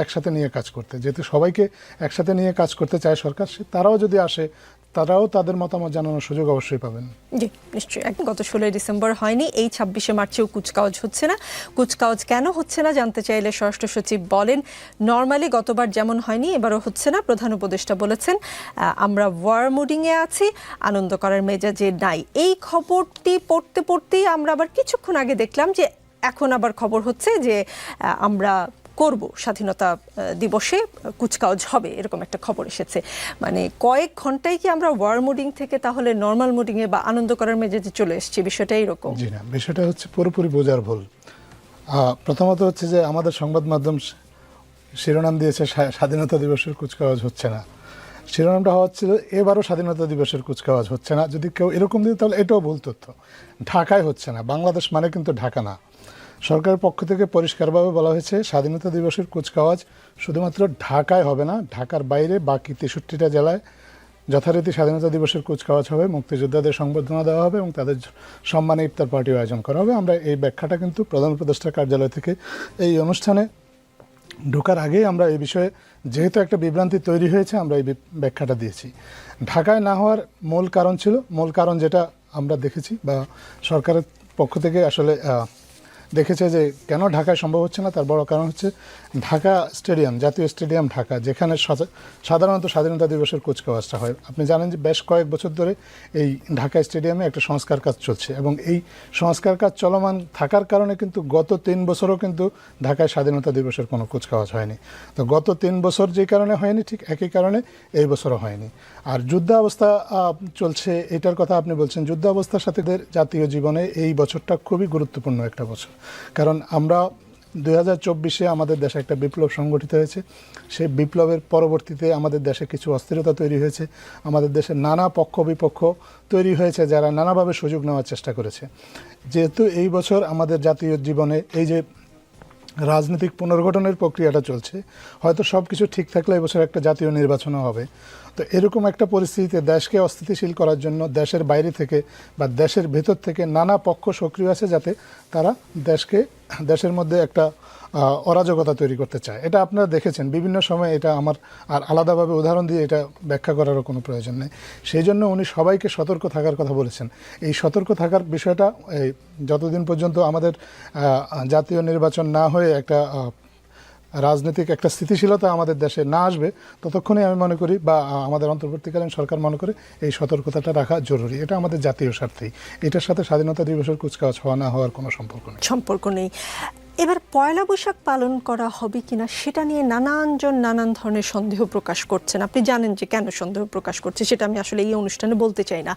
একসাথে নিয়ে কাজ করতে। যেহেতু সবাইকে একসাথে নিয়ে কাজ করতে চায় সরকার, সে তারাও যদি আসে, তারাও তাদের মতামত জানানোর সুযোগ অবশ্যই পাবেন। জি, নিশ্চয়ই। একদম, গত ষোলোই ডিসেম্বর হয়নি, এই ছাব্বিশে মার্চেও কুচকাওয়াজ হচ্ছে না। কুচকাওয়াজ কেন হচ্ছে না জানতে চাইলে স্বরাষ্ট্র সচিব বলেন, নর্মালি গতবার যেমন হয়নি, এবারও হচ্ছে না, প্রধান উপদেষ্টা বলেছেন। আমরা ওয়ার মুডিংয়ে আছি, আনন্দ করার মেজাজে নাই। এই খবরটি পড়তে পড়তেই আমরা আবার কিছুক্ষণ আগে দেখলাম যে এখন আবার খবর হচ্ছে যে আমরা করব। স্বাধীনতা দিবসে কুচকাওয়াজ হবে, এরকম একটা খবর এসেছে। মানে কয়েক ঘন্টায় কি আমরা ওয়ার মুডিং থেকে তাহলে নর্মাল মুডিংয়ে বা আনন্দ করার মেজাজে চলে এসেছি? বিষয়টা এরকম। জি না, বিষয়টা হচ্ছে পুরোপুরি বোঝার ভুল। প্রথমত হচ্ছে যে আমাদের সংবাদ মাধ্যম শিরোনাম দিয়েছে স্বা- স্বাধীনতা দিবসের কুচকাওয়াজ হচ্ছে না। শিরোনামটা হওয়া ছিল এবারও স্বাধীনতা দিবসের কুচকাওয়াজ হচ্ছে না। যদি কেউ এরকম দিত তাহলে এটাও ভুল তথ্য। ঢাকায় হচ্ছে না, বাংলাদেশ মানে কিন্তু ঢাকা না। সরকারের পক্ষ থেকে পরিষ্কারভাবে বলা হয়েছে, স্বাধীনতা দিবসের কুচকাওয়াজ শুধুমাত্র ঢাকায় হবে না, ঢাকার বাইরে বাকি তেষট্টিটা জেলায় যথারীতি স্বাধীনতা দিবসের কুচকাওয়াজ হবে, মুক্তিযোদ্ধাদের সংবর্ধনা দেওয়া হবে এবং তাদের সম্মানে ইফতার পার্টিও আয়োজন করা হবে। আমরা এই ব্যাখ্যাটা কিন্তু প্রধান উপদেষ্টার কার্যালয় থেকে এই অনুষ্ঠানে ঢোকার আগেই আমরা এই বিষয়ে যেহেতু একটা বিভ্রান্তি তৈরি হয়েছে, আমরা এই ব্যাখ্যাটা দিয়েছি। ঢাকায় না হওয়ার মূল কারণ ছিল, মূল কারণ যেটা আমরা দেখেছি বা সরকারের পক্ষ থেকে আসলে দেখেছে যে কেন ঢাকায় সম্ভব হচ্ছে না, তার বড় কারণ হচ্ছে ঢাকা স্টেডিয়াম, জাতীয় স্টেডিয়াম ঢাকা, যেখানে সাধারণত স্বাধীনতা দিবসের কুচকাওয়াজটা হয়। আপনি জানেন যে বেশ কয়েক বছর ধরে এই ঢাকা স্টেডিয়ামে একটা সংস্কার কাজ চলছে এবং এই সংস্কার কাজ চলমান থাকার কারণে কিন্তু গত তিন বছরও কিন্তু ঢাকায় স্বাধীনতা দিবসের কোনো কুচকাওয়াজ হয়নি। তো গত তিন বছর যে কারণে হয়নি, ঠিক একই কারণে এই বছরও হয়নি। আর যুদ্ধাবস্থা চলছে, এটার কথা আপনি বলছেন, যুদ্ধাবস্থার সাথে জাতীয় জীবনে এই বছরটা খুবই গুরুত্বপূর্ণ একটা বছর। কারণ আমরা দুই হাজার চব্বিশে আমাদের দেশে একটা বিপ্লব সংগঠিত হয়েছে। সেই বিপ্লবের পরবর্তীতে আমাদের দেশে কিছু অস্থিরতা তৈরি হয়েছে। আমাদের দেশে নানা পক্ষ বিপক্ষ তৈরি হয়েছে যারা নানাভাবে সুযোগ নেওয়ার চেষ্টা করেছে। যেহেতু এই বছর আমাদের জাতীয় জীবনে এই যে রাজনৈতিক পুনর্গঠনের প্রক্রিয়াটা চলছে, হয়তো সব কিছু ঠিক থাকলে এবছর একটা জাতীয় নির্বাচনও হবে। তো এরকম একটা পরিস্থিতিতে দেশকে অস্থিতিশীল করার জন্য দেশের বাইরে থেকে বা দেশের ভেতর থেকে নানা পক্ষ সক্রিয় আছে যাতে তারা দেশকে, দেশের মধ্যে একটা অরাজকতা তৈরি করতে চায়। এটা আপনারা দেখেছেন। বিভিন্ন সময় এটা আমার আর আলাদাভাবে উদাহরণ দিয়ে এটা ব্যাখ্যা করারও কোনো প্রয়োজন নেই। সেই জন্য উনি সবাইকে সতর্ক থাকার কথা বলেছেন। এই সতর্ক থাকার বিষয়টা, এই যতদিন পর্যন্ত আমাদের জাতীয় নির্বাচন না হয়ে একটা রাজনৈতিক একটা স্থিতিশীলতা আমাদের দেশে না আসবে, ততক্ষণে আমি মনে করি বা আমাদের অন্তর্বর্তীকালীন সরকার মনে করে এই সতর্কতাটা রাখা জরুরি। এটা আমাদের জাতীয় স্বার্থেই। এটার সাথে স্বাধীনতা দিবসের কুচকাওয়াজ হওয়া না হওয়ার কোনো সম্পর্ক নেই। সম্পর্ক নেই। এবার পয়লা বৈশাখ পালন করা হবে কিনা, সেটা নিয়ে নানানজন নানান ধরনের সন্দেহ প্রকাশ করছেন। আপনি জানেন যে কেন সন্দেহ প্রকাশ করছে, সেটা আমি আসলে এই অনুষ্ঠানে বলতে চাই না।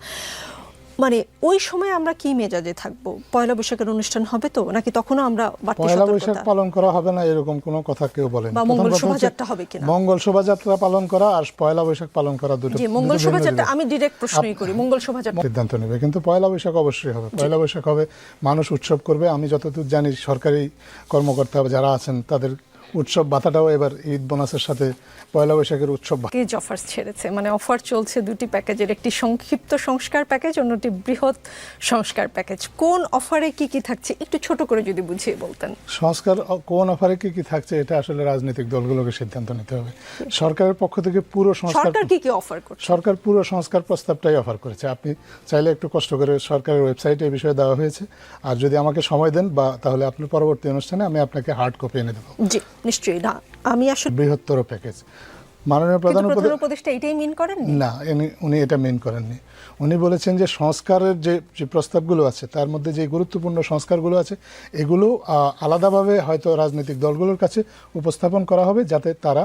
মানে ওই সময় আমরা কি মেজাজে থাকব? পয়লা বৈশাখের অনুষ্ঠান হবে তো? নাকি তখনও আমরা পয়লা বৈশাখ পালন করা হবে না এরকম কোনো কথা কেউ বলেন। মঙ্গল শোভাযাত্রা হবে কিনা? মঙ্গল শোভাযাত্রা পালন করা আর পয়লা বৈশাখ পালন করা দুটো মঙ্গল শোভাযাত্রা আমি ডিরেক্ট প্রশ্নই করি মঙ্গল শোভাযাত্রা সিদ্ধান্ত নেবে কিন্তু পয়লা বৈশাখ অবশ্যই হবে। পয়লা বৈশাখ হবে মানুষ উৎসব করবে। আমি যতদূর জানি সরকারি কর্মকর্তা যারা আছেন তাদের উৎসব ভাতাটাও এবার ঈদ বোনাসের সাথে পয়লা বৈশাখের উৎসব প্যাকেজ অফার ছেড়েছে মানে অফার চলছে দুটি প্যাকেজের একটি সংক্ষিপ্ত সংস্কার প্যাকেজ অন্যটি বৃহৎ সংস্কার প্যাকেজ। কোন অফারে কি কি থাকছে? একটু ছোট করে যদি বুঝিয়ে বলতেন। সংস্কার কোন অফারে কি কি থাকছে এটা আসলে রাজনৈতিক দলগুলোকে সিদ্ধান্ত নিতে হবে। সরকারের পক্ষ থেকে পুরো সংস্কার সরকার কি কি অফার করছে? সরকার পুরো সংস্কার প্রস্তাবটাই অফার করেছে। আপনি চাইলে একটু কষ্ট করে সরকারের ওয়েবসাইটে এই বিষয়ে দেওয়া হয়েছে। আর যদি আমাকে সময় দেন বা তাহলে আপনার পরবর্তী অনুষ্ঠানে আমি আপনাকে হার্ড কপি এনে দেবো। জি। নিশ্চয়ই না। আমি আসলে বৃহত্তর প্যাকেজ মাননীয় প্রধান উপদেষ্টা এটাই মিন করেন না উনি এটা মেন করেননি। উনি বলেছেন যে সংস্কারের যে যে প্রস্তাবগুলো আছে তার মধ্যে যে গুরুত্বপূর্ণ সংস্কারগুলো আছে এগুলো আলাদাভাবে হয়তো রাজনৈতিক দলগুলোর কাছে উপস্থাপন করা হবে যাতে তারা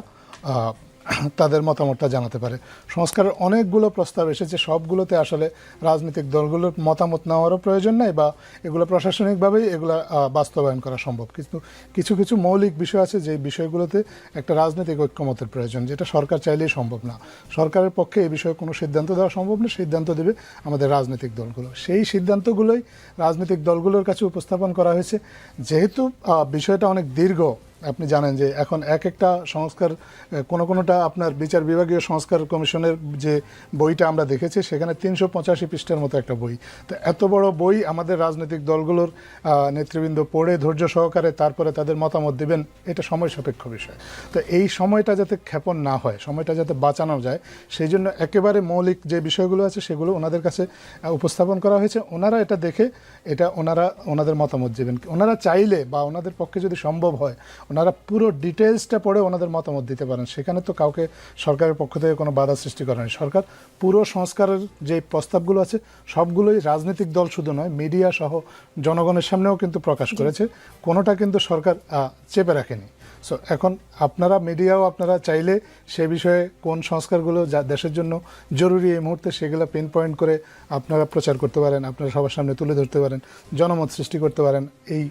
তাদের মতামতটা জানাতে পারে। সংস্কারের অনেকগুলো প্রস্তাব এসেছে, সবগুলোতে আসলে রাজনৈতিক দলগুলোর মতামত নেওয়ারও প্রয়োজন নাই বা এগুলো প্রশাসনিকভাবেই এগুলো বাস্তবায়ন করা সম্ভব। কিন্তু কিছু কিছু মৌলিক বিষয় আছে যে বিষয়গুলোতে একটা রাজনৈতিক ঐক্যমতের প্রয়োজন, যেটা সরকার চাইলেই সম্ভব না। সরকারের পক্ষে এই বিষয়ে কোনো সিদ্ধান্ত দেওয়া সম্ভব না, সিদ্ধান্ত দেবে আমাদের রাজনৈতিক দলগুলো। সেই সিদ্ধান্তগুলোই রাজনৈতিক দলগুলোর কাছে উপস্থাপন করা হয়েছে। যেহেতু বিষয়টা অনেক দীর্ঘ আপনি জানেন যে এখন এক একটা সংস্কার কোনো কোনোটা আপনার বিচার বিভাগীয় সংস্কার কমিশনের যে বইটা আমরা দেখেছি, সেখানে তিনশো পঁচাশি পৃষ্ঠার মতো একটা বই। তো এত বড় বই আমাদের রাজনৈতিক দলগুলোর নেতৃবৃন্দ পড়ে ধৈর্য সহকারে তারপরে তাদের মতামত দিবেন, এটা সময় সাপেক্ষ বিষয়। তো এই সময়টা যাতে ক্ষেপণ না হয়, সময়টা যাতে বাঁচানো যায়, সেই জন্য একেবারে মৌলিক যে বিষয়গুলো আছে, সেগুলো ওনাদের কাছে উপস্থাপন করা হয়েছে। ওনারা এটা দেখে, এটা ওনারা, ওনাদের মতামত দেবেন। ওনারা চাইলে বা ওনাদের পক্ষে যদি সম্ভব হয় ওনারা পুরো ডিটেলসটা পড়ে ওনাদের মতামত দিতে পারেন। সেখানে তো কাউকে সরকারের পক্ষ থেকে কোনো বাধা সৃষ্টি করা নেই সরকার পুরো সংস্কারের যে প্রস্তাবগুলো আছে সবগুলোই রাজনৈতিক দল শুধু নয় মিডিয়া সহ জনগণের সামনেও কিন্তু প্রকাশ করেছে। কোনোটা কিন্তু সরকার চেপে রাখেনি। সো এখন আপনারা মিডিয়াও আপনারা চাইলে সে বিষয়ে কোন সংস্কারগুলো যা দেশের জন্য জরুরি এই মুহূর্তে সেগুলো পিন পয়েন্ট করে আপনারা প্রচার করতে পারেন আপনারা সবার সামনে তুলে ধরতে পারেন জনমত সৃষ্টি করতে পারেন। এই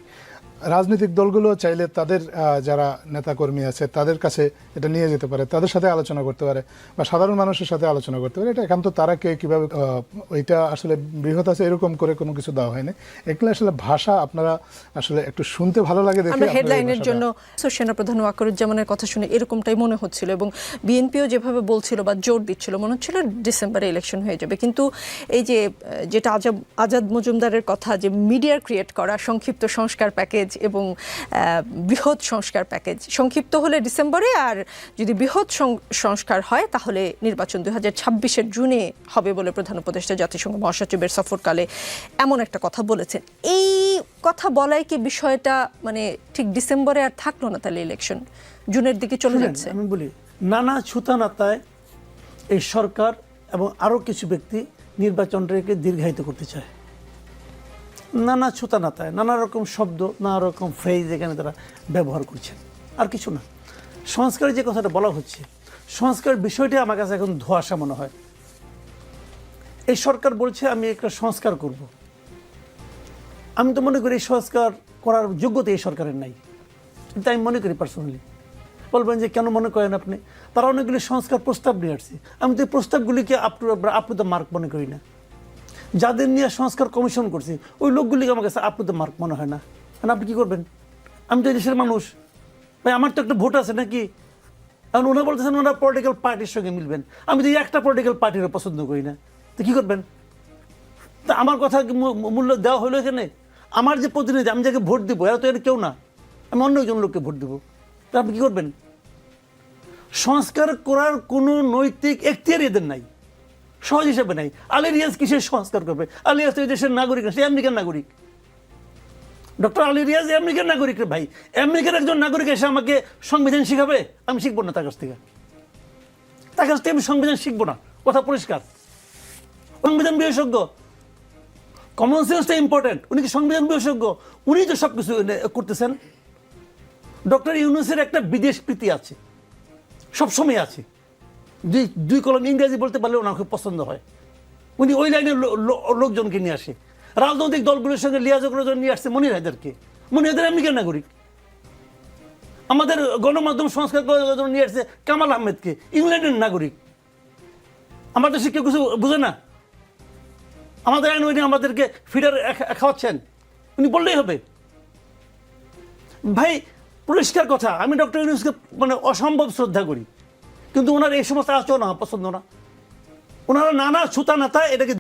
রাজনৈতিক দলগুলো চাইলে তাদের যারা নেতাকর্মী আছে তাদের কাছে এটা নিয়ে যেতে পারে তাদের সাথে আলোচনা করতে পারে বা সাধারণ মানুষের সাথে আলোচনা করতে পারে। এটা একান্ত তারা কে কীভাবে ওইটা আসলে বৃহৎ আছে এরকম করে কোনো কিছু দেওয়া হয়নি। এগুলো আসলে ভাষা আপনারা আসলে একটু শুনতে ভালো লাগে দেখে হেডলাইনের জন্য সেনাপ্রধান ওয়াকরুজ্জামানের কথা শুনে এরকমটাই মনে হচ্ছিল এবং বিএনপিও যেভাবে বলছিল বা জোর দিচ্ছিল মনে হচ্ছিল ডিসেম্বরে ইলেকশন হয়ে যাবে। কিন্তু এই যে যেটা আজাদ আজাদ মজুমদারের কথা যে মিডিয়ার ক্রিয়েট করা সংক্ষিপ্ত সংস্কার প্যাকেজ এবং আহ, বৃহৎ সংস্কার প্যাকেজ। সংক্ষিপ্ত হলে ডিসেম্বরে আর যদি বৃহৎ সংস্কার হয় তাহলে নির্বাচন দুই হাজার ছাব্বিশের জুনে হবে বলে প্রধান উপদেষ্টা জাতিসংঘ মহাসচিবের সফরকালে এমন একটা কথা বলেছেন। এই কথা বলাই কি বিষয়টা মানে ঠিক ডিসেম্বরে আর থাকল না তাহলে ইলেকশন জুনের দিকে চলে যাচ্ছে। আমি বলি নানা ছুতানাতায় এই সরকার এবং আরও কিছু ব্যক্তি নির্বাচনটাকে দীর্ঘায়িত করতে চায়। নানা ছুতানাতায় নানা রকম শব্দ, নানা রকম ফ্রেজ এখানে তারা ব্যবহার করছেন। আর কিছু না। সংস্কারের যে কথাটা বলা হচ্ছে সংস্কার বিষয়টি আমার কাছে এখন ধোয়াশা মনে হয়। এই সরকার বলছে, আমি একটা সংস্কার করব। আমি তো মনে করি এই সংস্কার করার যোগ্যতা এই সরকারের নাই। কিন্তু আমি মনে করি পার্সোনালি বলবেন যে কেন মনে করেন আপনি? তারা অনেকগুলি সংস্কার প্রস্তাব নিয়ে আসছে। আমি তো এই প্রস্তাবগুলিকে up to up to the mark মনে করি না। যাদের নিয়ে সংস্কার কমিশন করছি, ওই লোকগুলিকে আমার কাছে আপ টু দ্য মার্ক মনে হয় না। কারণ আপনি কী করবেন? আমি তো দেশের মানুষ। ভাই, আমার তো একটা ভোট আছে নাকি? এখন ওনারা বলতেছেন ওনারা পলিটিক্যাল পার্টির সঙ্গে মিলবেন। আমি তো একটা পলিটিক্যাল পার্টিরও পছন্দ করি না। তো কী করবেন? তা আমার কথা মূল্য দেওয়া হলো এখানে? আমার যে প্রতিনিধি, আমি যাকে ভোট দিব, এরা তো এর কেউ না। আমি অন্য একজন লোককে ভোট দেবো। তা আপনি কী করবেন? সংস্কার করার কোনো নৈতিক এখতিয়ার এদের নাই। সহজ হিসেবে নাই। আলী রিয়াজ কিসের সংস্কার করবে? আলী রিয়াজ এই দেশের নাগরিক না, সে আমেরিকান নাগরিক। ডক্টর আলী রিয়াজ আমেরিকান নাগরিক ভাই। আমেরিকার একজন নাগরিক এসে আমাকে সংবিধান শিখাবে? আমি শিখব না তার কাছ থেকে। তার কাছ থেকে আমি সংবিধান শিখব না। কথা পরিষ্কার। সংবিধান বিশেষজ্ঞ। কমন সেন্সটা ইম্পর্টেন্ট উনি কি সংবিধান বিশেষজ্ঞ? উনি তো সব কিছু করতেছেন। ডক্টর ইউনুসের একটা বিদেশ প্রীতি আছে। সবসময় আছে। দুই দুই কলম ইংরেজি বলতে পারলে ওনার খুব পছন্দ হয়। উনি ওই লাইনের লোকজনকে নিয়ে আসে। রাজনৈতিক দলগুলোর সঙ্গে লিয়াজ করার জন্য নিয়ে আসছে মনির হায়দারকে মনির হায়দার আমেরিকার নাগরিক আমাদের গণমাধ্যম সংস্কার করার জন্য নিয়ে আসছে কামাল আহমেদকে, ইংল্যান্ডের নাগরিক। আমাদের দেশে কেউ কিছু বুঝে না। আমাদের আইন উনি আমাদেরকে ফিডার খাওয়াচ্ছেন। উনি বললেই হবে। ভাই, পরিষ্কার কথা, আমি ডক্টর ইউনুসকে মানে অসম্ভব শ্রদ্ধা করি। কিন্তু ওনার এই সমস্ত আচরণ আমার পছন্দ না। ওনারা নানা সুতা নাতা এটাকে